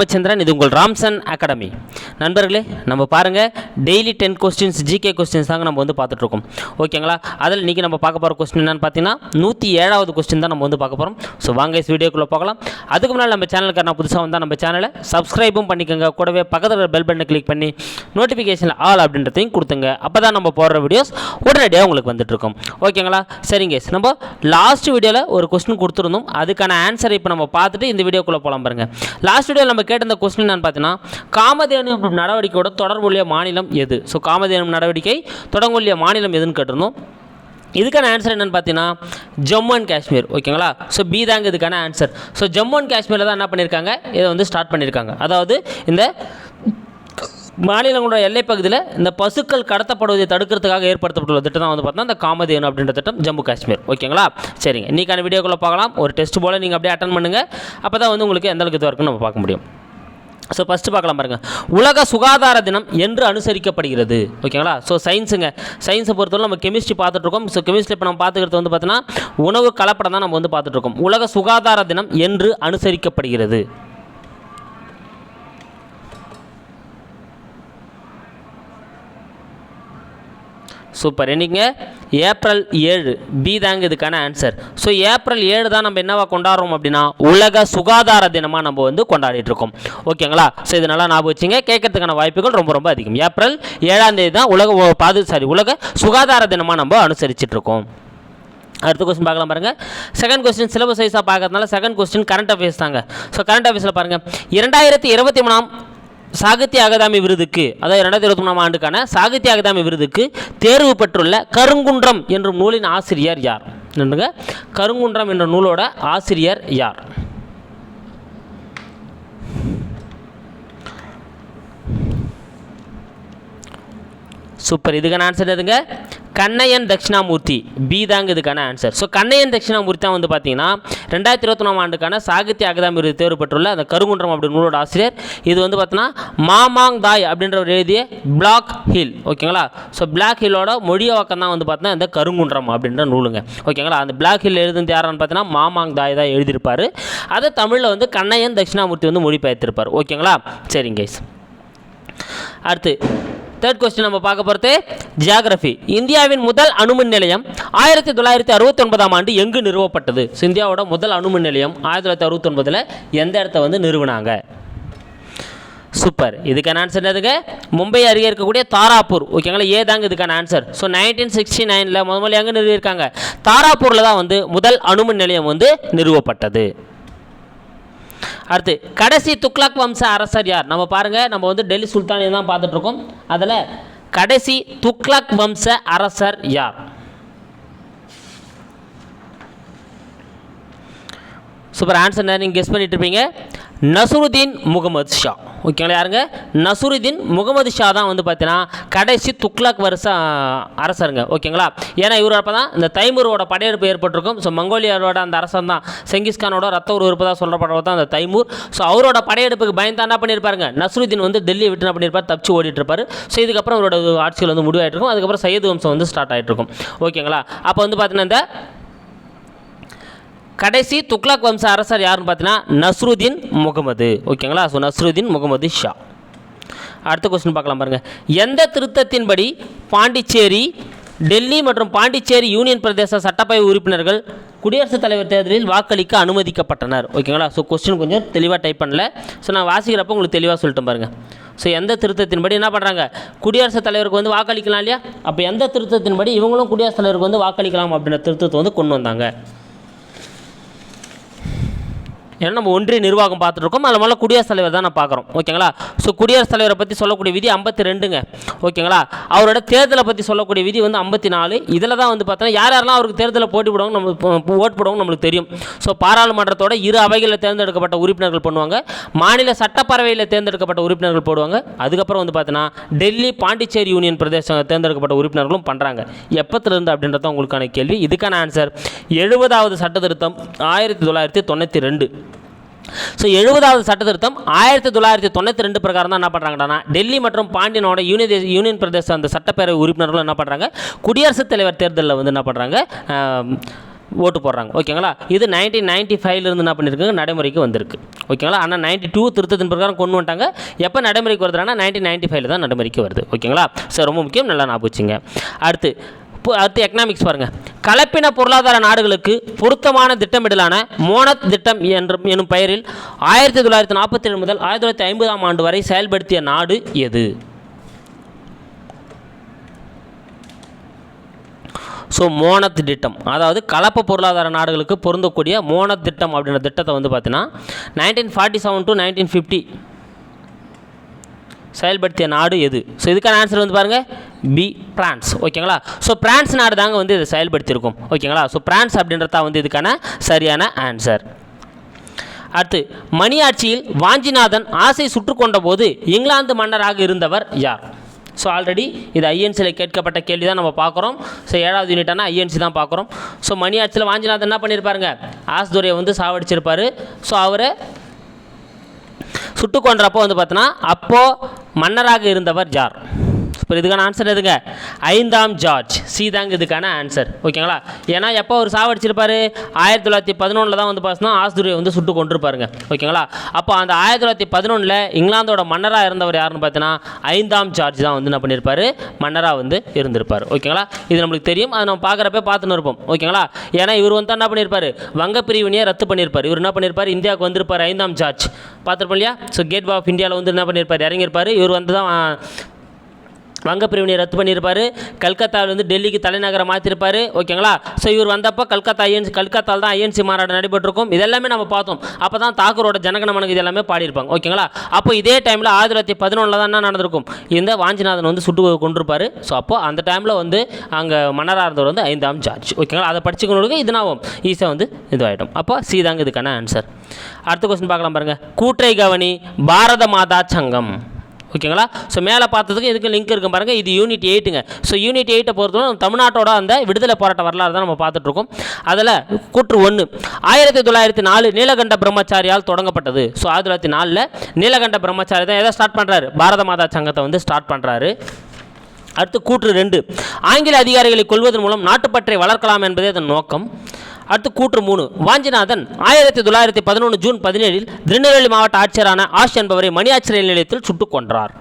ராமச்சந்திரன் இது உங்கள் ராம்சன் அகாடமி. நண்பர்களே நம்ம பாருங்கள் daily ten questions GK questions தாங்க நம்ம வந்து பார்த்துட்ருக்கோம். ஓகேங்களா? அதில் இன்றைக்கி நம்ம பார்க்க போகிற கொஸ்டின் என்னென்னு பார்த்தீங்கன்னா நூற்றி ஏழாவது கொஸ்டின் தான் நம்ம வந்து பார்க்க போகிறோம் ஸோ வாங்க இஸ் வீடியோக்குள்ளே போகலாம். அதுக்கு முன்னால் நம்ம சேனலுக்கு நான் புதுசாக வந்தால் நம்ம சேனலை சப்ஸ்கிரைபும் பண்ணிக்கோங்க. கூடவே பக்கத்தில் பெல் பட்டனை கிளிக் பண்ணி நோட்டிஃபிகேஷன் ஆல் அப்படின்றதையும் கொடுத்துங்க. அப்போ தான் நம்ம போடுற வீடியோஸ் உடனடியாக உங்களுக்கு வந்துட்டுருக்கும் ஓகேங்களா? சரிங்க நம்ம லாஸ்ட் வீடியோவில் ஒரு கொஸ்டின் கொடுத்துருந்தோம். அதுக்கான ஆன்சரை இப்போ நம்ம பார்த்துட்டு இந்த வீடியோக்குள்ளே போகலாம் பாருங்கள் லாஸ்ட் வீடியோவில் நம்ம கேட்ட கொஸ்டின் என்னன்னு பார்த்தீங்கன்னா காமதேனு நடவடிக்கையோட தொடர்புடைய மாநிலம் எது? ஸோ காமதேனு நடவடிக்கை தொடர்புடைய மாநிலம் எதுன்னு கேட்டிருந்தோம். இதுக்கான ஆன்சர் என்னென்னு பார்த்தீங்கன்னா ஜம்மு அண்ட் காஷ்மீர். ஓகேங்களா ஸோ பி தாங்க இதுக்கான ஆன்சர் ஸோ ஜம்மு அண்ட் காஷ்மீரில் தான் என்ன பண்ணியிருக்காங்க இதை வந்து ஸ்டார்ட் பண்ணியிருக்காங்க அதாவது இந்த மாநிலங்களோட எல்லை பகுதியில் இந்த பசுக்கள் கடத்தப்படுவதை தடுக்கிறதுக்காக ஏற்படுத்தப்பட்டுள்ள திட்டம் தான் வந்து பார்த்தோம்னா இந்த காமதேனு அப்படின்ற திட்டம் ஜம்மு காஷ்மீர். ஓகேங்களா சரிங்க. இன்றைக்கான வீடியோக்குள்ளே பார்க்கலாம் ஒரு டெஸ்ட் போல் நீங்கள் அப்படியே அட்டன் பண்ணுங்கள் அப்போ தான் வந்து உங்களுக்கு எந்த அளவுக்கு இது வரைக்கும் நம்ம பார்க்க முடியும். ஸோ ஃபஸ்ட்டு பார்க்கலாம் பாருங்கள் உலக சுகாதார தினம் என்று அனுசரிக்கப்படுகிறது. ஓகேங்களா? ஸோ சயின்ஸுங்க சயின்ஸை பொறுத்தவரை நம்ம கெமிஸ்ட்ரி பார்த்துட்ருக்கோம். ஸோ கெமிஸ்ட்ரி இப்போ நம்ம பார்த்துக்கிறது வந்து பார்த்தீங்கன்னா உணவு கலப்படம் தான் நம்ம வந்து பார்த்துட்ருக்கோம். உலக சுகாதார தினம் என்று அனுசரிக்கப்படுகிறது. சூப்பர் என்றைக்குங்க ஏப்ரல் ஏழு. பி தாங்க இதுக்கான ஆன்சர் ஸோ ஏப்ரல் ஏழு தான் நம்ம என்னவா கொண்டாடுறோம் அப்படின்னா உலக சுகாதார தினமாக நம்ம வந்து கொண்டாடிட்டு இருக்கோம். ஓகேங்களா ஸோ இது நல்லா ஞாபகம் வச்சுங்க. கேட்கறதுக்கான வாய்ப்புகள் ரொம்ப ரொம்ப அதிகம். ஏப்ரல் ஏழாம் தேதி தான் உலக பாது சாரி உலக சுகாதார தினமாக நம்ம அனுசரிச்சிட்டு இருக்கோம். அடுத்த கொஸ்டின் பார்க்கலாம் பாருங்க. செகண்ட் கொஸ்டின் சிலபஸ் வைஸாக பார்க்கறதுனால செகண்ட் கொஸ்டின் கரண்ட் அஃபேர்ஸ் தாங்க. ஸோ கரண்ட் அஃபேர்ஸில் பாருங்கள் இரண்டாயிரத்தி இருபத்தி மூணாம் சாகித்ய அகாதமி விருதுக்கு அதாவது இரண்டாயிரத்தி இருபத்தி மூணாம் ஆண்டுக்கான சாகித்ய அகாதமி விருதுக்கு தேர்வு பெற்றுள்ள கருங்குன்றம் என்ற நூலின் ஆசிரியர் யார்? என்னங்க கருங்குன்றம் என்ற நூலோட ஆசிரியர் யார்? சூப்பர். இதுக்கான ஆன்சர் எதுங்க கண்ணையன் தட்சிணாமூர்த்தி. பி தாங்க இதுக்கான ஆன்சர் ஸோ கண்ணையன் தட்சிணாமூர்த்தி தான் வந்து பார்த்தீங்கன்னா ரெண்டாயிரத்தி இருபத்தொன்னாம் ஆண்டுக்கான சாகித்ய அகதாமி விருது தேர்வு பெற்றுள்ள அந்த கருங்குன்றம் அப்படி நூலோட ஆசிரியர். இது வந்து பார்த்தீங்கன்னா மாமாங் தாய் அப்படின்றவர் எழுதிய பிளாக் ஹில் ஓகேங்களா ஸோ பிளாக் ஹில்லோட மொழியாக்கம் தான் வந்து பார்த்தீங்கன்னா இந்த கருங்குன்றம் அப்படின்ற நூலுங்க. ஓகேங்களா அந்த பிளாக் ஹில் எழுதுனது யாருன்னு பார்த்தீங்கன்னா மாமாங் தாய் தான் எழுதியிருப்பார். அதை தமிழில் வந்து கண்ணையன் தட்சிணாமூர்த்தி வந்து மொழிபெயர்த்திருப்பார். ஓகேங்களா சரிங்க கைஸ் அடுத்து தேர்ட் கொஸ்டின் நம்ம பார்க்க போகிறது ஜியாகிரஃபி இந்தியாவின் முதல் அணுமின் நிலையம் ஆயிரத்தி தொள்ளாயிரத்தி அறுபத்தி ஒன்பதாம் ஆண்டு எங்கு நிறுவப்பட்டது? இந்தியாவோட முதல் அணுமின் நிலையம் ஆயிரத்தி தொள்ளாயிரத்தி அறுபத்தொன்பதில் எந்த இடத்த வந்து நிறுவனாங்க? சூப்பர் இதுக்கான ஆன்சர் என்னதுங்க? மும்பை அருகே இருக்கக்கூடிய தாராப்பூர். ஓகேங்களா ஏ தாங்க இதுக்கான ஆன்சர் ஸோ நைன்டீன் சிக்ஸ்டி நைனில் முதல்ல எங்கே நிறுவியிருக்காங்க? தாராப்பூரில் தான் வந்து முதல் அணுமின் நிலையம் வந்து நிறுவப்பட்டது. அடுத்து கடைசி துக்லாக் வம்ச அரசர் யார்? நம்ம பாருங்கள் நம்ம வந்து டெல்லி சுல்தானியை தான் பார்த்துட்ருக்கோம். அதில் கடைசி துக்லாக் வம்ச அரசர் யார்? சூப்பர் ஆன்சர் நீங்கள் கெஸ் பண்ணிட்டு இருப்பீங்க. நசுருதீன் முகமது ஷா. ஓகேங்களா யாருங்க? நசுருதீன் முகமது ஷா தான் வந்து பார்த்தீங்கன்னா கடைசி துக்லாக் வருஷம் அரசருங்க. ஓகேங்களா? ஏன்னா இவர் அப்போ தான் இந்த தைமூரோட படையெடுப்பு ஏற்பட்டிருக்கும். ஸோ மங்கோலியாரோட அந்த அரசன் தான். செங்கிஸ்கானோட ரத்த ஒரு இருப்பதாக சொல்லப்படுறது தான் அந்த தைமூர். ஸோ அவரோட படையெடுப்புக்கு பயந்து என்ன பண்ணியிருப்பாருங்க நசுருதீன் வந்து டெல்லியை விட்டு என்ன பண்ணியிருப்பார் தப்பிச்சு ஓடிட்டு இருப்பார் ஸோ இதுக்கப்புறம் அவரோட ஆட்சிகள் வந்து முடிவாயிட்டிருக்கும். அதுக்கப்புறம் சையது வம்சம் வந்து ஸ்டார்ட் ஆகிட்டு இருக்கும் ஓகேங்களா? அப்போ வந்து பார்த்தீங்கன்னா இந்த கடைசி துக்ளக் வம்ச அரசர் யாருன்னு பார்த்தீங்கன்னா நஸ்ருதீன் முகமது. ஓகேங்களா? ஸோ நஸ்ருதீன் முகமது ஷா. அடுத்த கொஸ்டின் பார்க்கலாம் பாருங்கள் எந்த திருத்தத்தின்படி பாண்டிச்சேரி டெல்லி மற்றும் பாண்டிச்சேரி யூனியன் பிரதேச சட்டப்பேரவை உறுப்பினர்கள் குடியரசுத் தலைவர் தேர்தலில் வாக்களிக்க அனுமதிக்கப்பட்டனர்? ஓகேங்களா? ஸோ கொஸ்டின் கொஞ்சம் தெளிவாக டைப் பண்ணல. ஸோ நான் வாசிக்கிறப்போ உங்களுக்கு தெளிவாக சொல்லிட்டு பாருங்கள் ஸோ எந்த திருத்தத்தின்படி என்ன பண்ணுறாங்க குடியரசுத் தலைவருக்கு வந்து வாக்களிக்கலாம் இல்லையா? அப்போ எந்த திருத்தத்தின்படி இவங்களும் குடியரசுத் தலைவருக்கு வந்து வாக்களிக்கலாம் அப்படின்ற திருத்தத்தை வந்து கொண்டு வந்தாங்க. ஏன்னா நம்ம ஒன்றிய நிர்வாகம் பார்த்துட்ருக்கோம். அதில் முதல்ல குடியரசுத் தலைவர் தான் நான் பார்க்குறோம். ஓகேங்களா? ஸோ குடியரசுத் தலைவரை பற்றி சொல்லக்கூடிய விதி ஐம்பத்தி ரெண்டுங்க ஓகேங்களா? அவரோட தேர்தலை பற்றி சொல்லக்கூடிய விதி வந்து ஐம்பத்தி நாலு இதில் தான் வந்து பார்த்தோன்னா யார் யாரெல்லாம் அவருக்கு தேர்தலில் போட்டி போடுவாங்க நம்ம ஓட் போடுவாங்க நம்மளுக்கு தெரியும். ஸோ பாராளுமன்றத்தோட இரு அவைகளில் தேர்ந்தெடுக்கப்பட்ட உறுப்பினர்கள் பண்ணுவாங்க. மாநில சட்டப்பேரவையில் தேர்ந்தெடுக்கப்பட்ட உறுப்பினர்கள் போடுவாங்க. அதுக்கப்புறம் வந்து பார்த்தீங்கன்னா டெல்லி பாண்டிச்சேரி யூனியன் பிரதேசம் தேர்ந்தெடுக்கப்பட்ட உறுப்பினர்களும் பண்ணுறாங்க எப்பத்திலிருந்து அப்படின்றத உங்களுக்கான கேள்வி. இதுக்கான ஆன்சர் எழுபதாவது சட்ட திருத்தம் ஆயிரத்தி தொள்ளாயிரத்தி தொண்ணூற்றி ரெண்டு. ஸோ எழுபதாவது சட்ட திருத்தம் ஆயிரத்தி தொள்ளாயிரத்தி தொண்ணூற்றி ரெண்டு பிரகாரம் தான் என்ன பண்ணுறாங்கன்னா டெல்லி மற்றும் பாண்டியனோட யூனியன் யூனியன் பிரதேச அந்த சட்டப்பேரவை உறுப்பினர்களும் என்ன பண்ணுறாங்க குடியரசுத் தலைவர் தேர்தலில் வந்து என்ன பண்ணுறாங்க ஓட்டு போடுறாங்க. ஓகேங்களா? இது நைன்டீன் நைன்ட்டி ஃபைவ்லேருந்து என்ன பண்ணியிருக்காங்க நடைமுறைக்கு வந்திருக்கு. ஓகேங்களா? ஆனால் நைன்ட்டி டூ திருத்தத்தின் பிரகாரம் கொண்டு வந்துட்டாங்க. எப்போ நடைமுறைக்கு வருதுன்னா நைன்டீன் நைன்ட்டி ஃபைவ்ல தான் நடைமுறைக்கு வருது. ஓகேங்களா? சார் ரொம்ப முக்கியம் நல்லா ஞாபகம் வச்சுங்க. அடுத்து அடுத்து எக்கனாமிக்ஸ் பாருங்கள் கலப்பின பொருளாதார நாடுகளுக்கு பொருத்தமான திட்டமிடலான மோனத் திட்டம் என்ற எனும் பெயரில் ஆயிரத்தி தொள்ளாயிரத்தி நாற்பத்தி ஏழு முதல் ஆயிரத்தி தொள்ளாயிரத்தி ஐம்பதாம் ஆண்டு வரை செயல்படுத்திய நாடு எது? ஸோ மோனத் திட்டம். அதாவது கலப்பு பொருளாதார நாடுகளுக்கு பொருந்தக்கூடிய மோனத் திட்டம் அப்படின்ற திட்டத்தை வந்து பார்த்தீங்கன்னா nineteen forty seven to nineteen fifty செயல்படுத்திய நாடு எது? ஸோ இதுக்கான ஆன்சர் வந்து பாருங்கள் பி பிரான்ஸ் ஓகேங்களா ஸோ பிரான்ஸ் நாடு தாங்க வந்து இதை செயல்படுத்தியிருக்கும். ஓகேங்களா ஸோ பிரான்ஸ் அப்படின்றதா வந்து இதுக்கான சரியான ஆன்சர் அடுத்து மணியாட்சியில் வாஞ்சிநாதன் ஆசை சுட்டு போது இங்கிலாந்து மன்னராக இருந்தவர் யார்? ஸோ ஆல்ரெடி இது ஐஎன்சியில் கேட்கப்பட்ட கேள்வி தான் நம்ம பார்க்குறோம். ஸோ ஏழாவது யூனிட்டான ஐஎன்சி தான் பார்க்குறோம். ஸோ மணியாட்சியில் வாஞ்சிநாதன் என்ன பண்ணியிருப்பாருங்க? ஆஸ்துரையை வந்து சாவடிச்சிருப்பார். ஸோ அவரை சுட்டு கொன்றப்போ வந்து பார்த்தோன்னா அப்போது மன்னராக இருந்தவர் ஜார் இப்போ இதுக்கான ஆன்சர் எதுங்க? ஐந்தாம் ஜார்ஜ். சி தாங்க இதுக்கான ஆன்சர் ஓகேங்களா? ஏன்னா எப்போ அவர் சாவடிச்சிருப்பாரு? ஆயிரத்தி தொள்ளாயிரத்தி பதினொன்றில் தான் வந்து பார்த்தோன்னா ஆஸ்துரியை வந்து சுட்டு கொண்டிருப்பாருங்க ஓகேங்களா? அப்போ அந்த ஆயிரத்தி தொள்ளாயிரத்தி பதினொன்றில் இங்கிலாந்தோட மன்னராக இருந்தவர் யாருன்னு பார்த்தீங்கன்னா ஐந்தாம் ஜார்ஜ் தான் வந்து என்ன பண்ணியிருப்பாரு மன்னராக வந்து இருந்திருப்பார். ஓகேங்களா? இது நம்மளுக்கு தெரியும். அதை நம்ம பார்க்குறப்ப பார்த்துன்னு இருப்போம். ஓகேங்களா? ஏன்னா இவர் வந்து என்ன பண்ணியிருப்பார் வங்க பிரிவினையை ரத்து பண்ணியிருப்பார் இவர் என்ன பண்ணியிருப்பார் இந்தியாவுக்கு வந்திருப்பார் ஐந்தாம் ஜார்ஜ். பார்த்துருப்போம் இல்லையா? ஸோ கேட் ஆஃப் இந்தியாவில் வந்து என்ன பண்ணியிருப்பார் இறங்கியிருப்பார் இவர் வந்து தான் வங்க பிரிவினை ரத்து பண்ணியிருப்பார். கல்கத்தாவிலேருந்து டெல்லிக்கு தலைநகரை மாற்றிருப்பார் ஓகேங்களா? ஸோ இவர் வந்தப்போ கல்கத்தா ஐஎன்சி கல்கத்தாவில் தான் ஐஎன்சி மாநாடு நடைபெற்றிருக்கும். இதெல்லாமே நம்ம பார்த்தோம். அப்போ தான் தாக்கூரோட ஜனகணமனுக்கு இது எல்லாமே பாடியிருப்பாங்க. ஓகேங்களா? அப்போ இதே டைமில் ஆயிரத்தி தொள்ளாயிரத்தி பதினொன்றில் தான் என்ன நடந்திருக்கும்? இந்த வாஞ்சிநாதன் வந்து சுட்டு கொண்டிருப்பார் ஸோ அப்போ அந்த டைமில் வந்து அங்கே மன்னராக இருந்தவர் வந்து ஐந்தாம் ஜார்ஜ் ஓகேங்களா? அதை படிச்சுக்கணும் இதனாவும் ஈஸியாக வந்து இதுவாகிடும் அப்போ சி தாங்க இதுக்கான ஆன்சர் அடுத்த கொஸ்டின் பார்க்கலாம் பாருங்கள் கூற்றை கவனி பாரத மாதா சங்கம். ஓகேங்களா? ஸோ மேலே பார்த்ததுக்கு இதுக்கு லிங்க் இருக்கும் பாருங்கள் இது யூனிட் எயிட்டுங்க ஸோ யூனிட் எயிட்டை பொறுத்தவரை தமிழ்நாட்டோட அந்த விடுதலை போராட்ட வரலாறு தான் நம்ம பார்த்துட்ருக்கோம். அதில் கூற்று ஒன்று ஆயிரத்தி தொள்ளாயிரத்தி நாலு நீலகண்ட பிரம்மச்சாரியால் தொடங்கப்பட்டது. ஸோ ஆயிரத்தி தொள்ளாயிரத்தி நாலில் நீலகண்ட பிரம்மச்சாரி தான் எதை ஸ்டார்ட் பண்ணுறாரு பாரத மாதா சங்கத்தை வந்து ஸ்டார்ட் பண்ணுறாரு அடுத்து கூற்று ரெண்டு. ஆங்கில அதிகாரிகளை கொள்வதன் மூலம் நாட்டுப்பற்றை வளர்க்கலாம் என்பதே அதன் நோக்கம். அடுத்து கூற்று மூணு. வாஞ்சிநாதன் ஆயிரத்தி தொள்ளாயிரத்தி பதினொன்று ஜூன் பதினேழில் திருநெல்வேலி மாவட்ட ஆட்சியரான ஆஷ் என்பவரை மணியாச்சி ரயில் நிலையத்தில் சுட்டுக் கொன்றார்.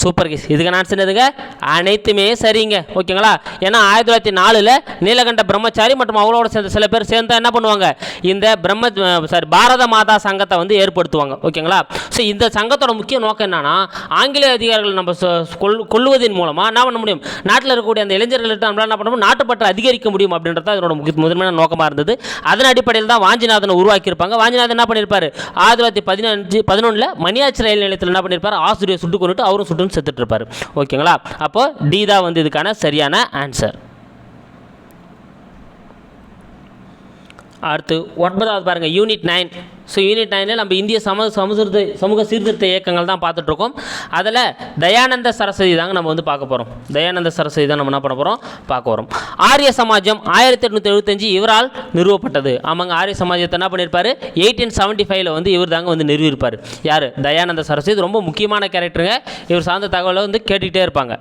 சூப்பர் கிஸ் இதுக்கு ஆன்சர் எதுங்க அனைத்துமே சரிங்க. ஓகேங்களா? ஏன்னா ஆயிரத்தி தொள்ளாயிரத்தி நாலில் நீலகண்ட பிரம்மச்சாரி மற்றும் அவங்களோட சேர்ந்த சில பேர் சேர்ந்தா என்ன பண்ணுவாங்க? இந்த பிரம்ம சாரி பாரத மாதா சங்கத்தை வந்து ஏற்படுத்துவாங்க. ஓகேங்களா? ஸோ இந்த சங்கத்தோட முக்கிய நோக்கம் என்னன்னா ஆங்கிலேய அதிகாரிகள் நம்ம சொ- மூலமாக என்ன பண்ண முடியும்? நாட்டில் இருக்கக்கூடிய அந்த இளைஞர்கள்ட்ட நம்மளால் என்ன பண்ண முடியும்? நாட்டுப்பற்றை அதிகரிக்க முடியும் அப்படின்றது அதனோட முக்கிய முதன்மையான நோக்கமாக இருந்தது. அதன் அடிப்படையில் தான் வாஞ்சிநாதனை உருவாக்கியிருப்பாங்க. வாஞ்சிநாதன் என்ன பண்ணியிருப்பார்? ஆயிரத்தி தொள்ளாயிரத்தி பதினஞ்சு பதினொன்றில் மணியாச்சி ரயில் நிலையத்தில் என்ன பண்ணியிருப்பார்? ஆசிரியர் சுட்டு கொண்டுட்டு அவரும் சுட்டு செத்துட்ருப்பார். ஓகேங்களா அப்போது டி தான் வந்து இதுக்கான சரியான ஆன்சர் அடுத்து ஒன்பதாவது பாருங்கள் யூனிட் நைன் ஸோ யூனிட் நைனில் நம்ம இந்திய சமூக சமூக சமூக சீர்திருத்த இயக்கங்கள் தான் பார்த்துட்ருக்கோம். அதில் தயானந்த சரஸ்வதி தாங்க நம்ம வந்து பார்க்க போகிறோம் தயானந்த சரஸ்வதி தான் நம்ம என்ன பண்ண போகிறோம் பார்க்க போகிறோம் ஆரிய சமாஜம் ஆயிரத்தி எட்நூற்றி எழுபத்தஞ்சு இவரால் நிறுவப்பட்டது. ஆமாங்க ஆரிய சமாஜத்தை என்ன பண்ணியிருப்பார் எயிட்டீன் செவன்ட்டி ஃபைவ்ல வந்து இவர் தாங்க வந்து நிறுவியிருப்பார் யார்? தயானந்த சரஸ்வதி. ரொம்ப முக்கியமான கேரக்டருங்க இவர் சார்ந்த தகவலை வந்து கேட்டுக்கிட்டே இருப்பாங்க.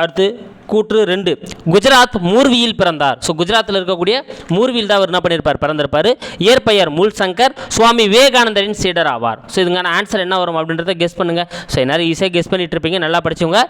அடுத்து கூற்று ரெண்டு. குஜராத் மூர்வியில் பிறந்தார். ஸோ குஜராத்தில் இருக்கக்கூடிய மூர்வியில் தான் அவர் என்ன பண்ணியிருப்பார் பிறந்திருப்பார். இயற்பெயர் மூல் சங்கர் சுவாமி விவேகானந்தரின் சீடர் ஆவார். ஸோ இதுக்கான ஆன்சர் என்ன வரும் அப்படின்றத கெஸ் பண்ணுங்கள் ஸோ எல்லாரும் ஈஸியாக கெஸ் பண்ணிட்டு இருப்பீங்க. நல்லா படிச்சவங்க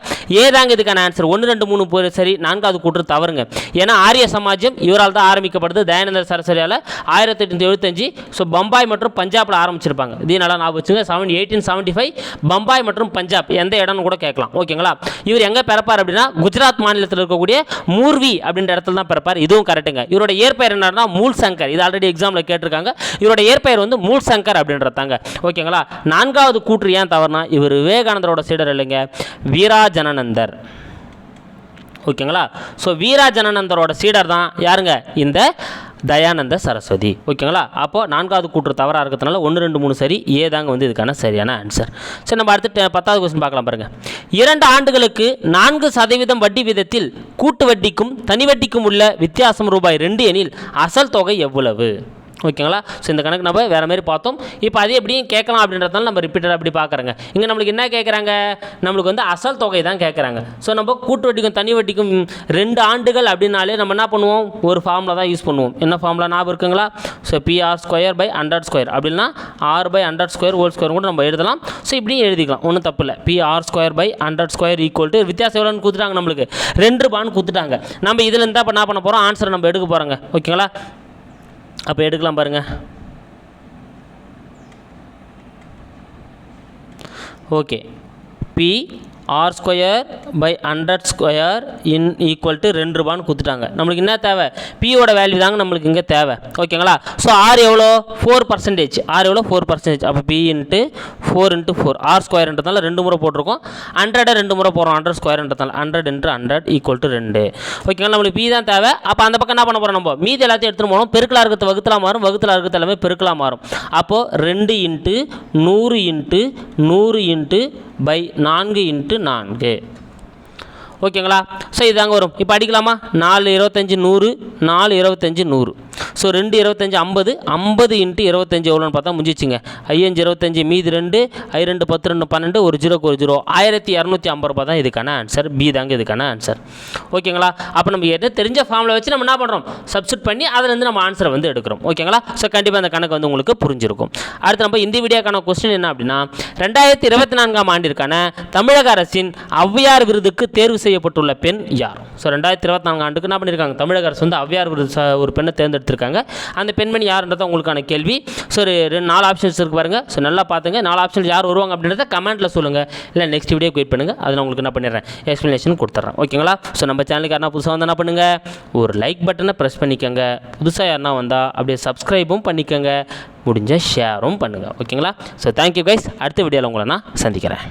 ஏதாங்க இதுக்கான ஆன்சர் ஒன்று ரெண்டு மூணு போய் சரி நான்காவது கூற்று தவறுங்க. ஏன்னா ஆரிய சமாஜம் இவரால் தான் ஆரம்பிக்கப்படுது. தயானந்த சரஸ்வதியால் ஆயிரத்தி எட்நூற்றி எழுபத்தஞ்சு ஸோ பம்பாய் மற்றும் பஞ்சாபில் ஆரம்பிச்சிருப்பாங்க. இது நல்லா ஞாபகம் வச்சுங்க seven eighteen seventy five Bombay மற்றும் பஞ்சாப். எந்த இடம்னு கூட கேட்கலாம். ஓகேங்களா இவர் எங்கே பிறப்பார் அப்படின்னா குஜராத் மாநிலத்தில் இருக்கக்கூடிய மூர்வி அப்படின்ற இடத்துல தான் பிறப்பார். இதுவும் கரெக்டுங்க இவரோட இயற்பெயர் என்னன்னா மூல் சங்கர் இது ஆல்ரெடி எக்ஸாமில் கேட்டிருக்காங்க. இவரோட இயற்பெயர் வந்து மூல் சங்கர் அப்படின்றதாங்க. ஓகேங்களா? நான்காவது கூற்று ஏன் தவறுனா இவர் விவேகானந்தரோட சீடர் இல்லைங்க. வீராஜனநந்தர். ஓகேங்களா? ஸோ வீராஜனநந்தரோட சீடர் தான் யாருங்க? இந்த தயானந்த சரஸ்வதி. ஓகேங்களா? அப்போது நான்காவது கூற்று தவறாக இருக்கிறதுனால ஒன்று ரெண்டு மூணு சரி ஏதாங்க வந்து இதுக்கான சரியான ஆன்சர் சரி நம்ம அடுத்து டெ- பத்தாவது கொஸ்டின் பார்க்கலாம் பாருங்கள் இரண்டு ஆண்டுகளுக்கு நான்கு சதவீதம் வட்டி விதத்தில் கூட்டு வட்டிக்கும் தனி வட்டிக்கும் உள்ள வித்தியாசம் ரூபாய் ரெண்டு எனில் அசல் தொகை எவ்வளவு? ஓகேங்களா? ஸோ இந்த கணக்கு நம்ம வேறு மாதிரி பார்த்தோம். இப்போ அது எப்படியும் கேட்கலாம் அப்படின்றதால நம்ம ரிப்பீட்டடாக அப்படி பார்க்குறாங்க. இங்கே நம்மளுக்கு என்ன கேட்குறாங்க? நம்மளுக்கு வந்து அசல் தொகை தான் கேட்குறாங்க. ஸோ நம்ம கூட்டு வட்டிக்கும் தனி வட்டிக்கும் ரெண்டு ஆண்டுகள் அப்படின்னாலே நம்ம என்ன பண்ணுவோம்? ஒரு ஃபார்முலா தான் யூஸ் பண்ணுவோம். என்ன ஃபார்முலா ஞாபகம் இருக்குங்களா? So PR square by hundred square அப்படின்னா R by hundred square whole square கூட நம்ம எழுதலாம். ஸோ இப்படியும் எழுதிக்கலாம். ஒன்றும் தப்பு இல்லை. PR square by hundred square equal to வித்தியாசம் எவ்வளோன்னு கொடுத்துட்டாங்க நம்மளுக்கு? ரெண்டு ரூபான்னு கொடுத்துட்டாங்க. நம்ம இதில் இருந்தால் இப்போ என்ன பண்ண போகிறோம் ஆன்சர் நம்ம எடுக்க போகிறோங்க ஓகேங்களா? அப்போ எடுக்கலாம் பாருங்கள் okay P R square by hundred square in equal to ரெண்டு ரூபான்னு கொடுத்துட்டாங்க. நம்மளுக்கு என்ன தேவை? பியோட வேல்யூ தாங்க நம்மளுக்கு இங்கே தேவை. ஓகேங்களா ஸோ ஆர் எவ்வளோ? ஃபோர் பர்சன்டேஜ் ஆர் எவ்வளோ? ஃபோர் பர்சன்டேஜ் அப்போ P into four into four R ஸ்கொயர்ன்றதால ரெண்டு முறை போட்டிருக்கோம். ஹண்ட்ரடை ரெண்டு முறை போகிறோம் hundred ஸ்கொயர்ன்றதால hundred into hundred equal to ரெண்டு. ஓகேங்களா நம்மளுக்கு பி தான் தேவை. அப்போ அந்த பக்கம் என்ன பண்ண போகிறோம் நம்ம? மீதி எல்லாத்தையும் எடுத்துகிட்டு போனோம். பெருக்கலாக இருக்கிறது வகுத்தலாக மாறும். வகுத்தலாக இருக்கிறது எல்லாமே பெருக்கலாக மாறும். அப்போது ரெண்டு இன்ட்டு நூறு இன்ட்டு நூறு இன்ட்டு பை நான்கு இன்ட்டு நான்கு. ஓகேங்களா ஸோ இதாங்க வரும். இப்போ அடிக்கலாமா? நாலு இருபத்தஞ்சி நூறு நாலு இருபத்தஞ்சி நூறு. ஸோ ரெண்டு இருபத்தஞ்சி ஐம்பது. ஐம்பது இன்ட்டு இருபத்தஞ்சி எவ்வளோன்னு பார்த்தா முடிஞ்சிச்சுங்க. ஐயஞ்சு இருபத்தஞ்சி மீதி ரெண்டு. ஐ ரெண்டு பத்து ரெண்டு பன்னெண்டு ஒரு ஜீரோக்கு ஒரு ஜீரோ. ஆயிரத்தி இரநூத்தி ஐம்பது ரூபா தான் இதுக்கான ஆன்சர் பி தாங்க இதுக்கான ஆன்சர் ஓகேங்களா? அப்போ நம்ம என்ன தெரிஞ்ச ஃபார்மில் வச்சு நம்ம என்ன பண்ணுறோம் சப்ஸ்டிட் பண்ணி அதுலேருந்து நம்ம ஆன்சரை வந்து எடுக்கிறோம். ஓகேங்களா? ஸோ கண்டிப்பாக அந்த கணக்கு வந்து உங்களுக்கு புரிஞ்சிருக்கும். அடுத்து நம்ம இந்த வீடியோக்கான கொஸ்டின் என்ன அப்படின்னா ரெண்டாயிரத்தி இருபத்தி நான்காம் ஆண்டிற்கான தமிழக அரசின் ஔவையார் விருதுக்கு தேர்வு செய்யப்பட்டுள்ள பெண் யார்? ஸோ ரெண்டாயிரத்தி இருபத்தி நான்கு ஆண்டுக்கு என்ன பண்ணியிருக்காங்க தமிழக அரசு வந்து ஔவையார் விருது ஒரு பெண்ணை தேர்ந்தெடுத்திருக்காங்க அந்த பெண்மணி யாருன்றத உங்களுக்கான கேள்வி. ஸோ ஒரு ரெண்டு நாலு ஆப்ஷன்ஸ் இருக்கு பாருங்க. ஸோ நல்லா பார்த்துங்க நாலு ஆப்ஷன் யார் வருவாங்க அப்படின்றத கமெண்ட்டில் சொல்லுங்கள் இல்லை நெக்ஸ்ட் வீடியோ வெயிட் பண்ணுங்கள் அதை நான் உங்களுக்கு என்ன பண்ணிடுறேன். எக்ஸ்ப்ளனேஷன் கொடுத்துட்றேன். ஓகேங்களா ஸோ நம்ம சேனலுக்கு யாரா புதுசாக வந்தால் என்ன பண்ணுங்கள் ஒரு லைக் பட்டனை ப்ரெஸ் பண்ணிக்கோங்க. புதுசாக யாருனா வந்தால் அப்படியே சப்ஸ்கிரைபும் பண்ணிக்கோங்க. முடிஞ்ச ஷேரும் பண்ணுங்கள் ஓகேங்களா ஸோ தேங்க்யூ கைஸ் அடுத்த வீடியோவில் உங்களை நான் சந்திக்கிறேன்.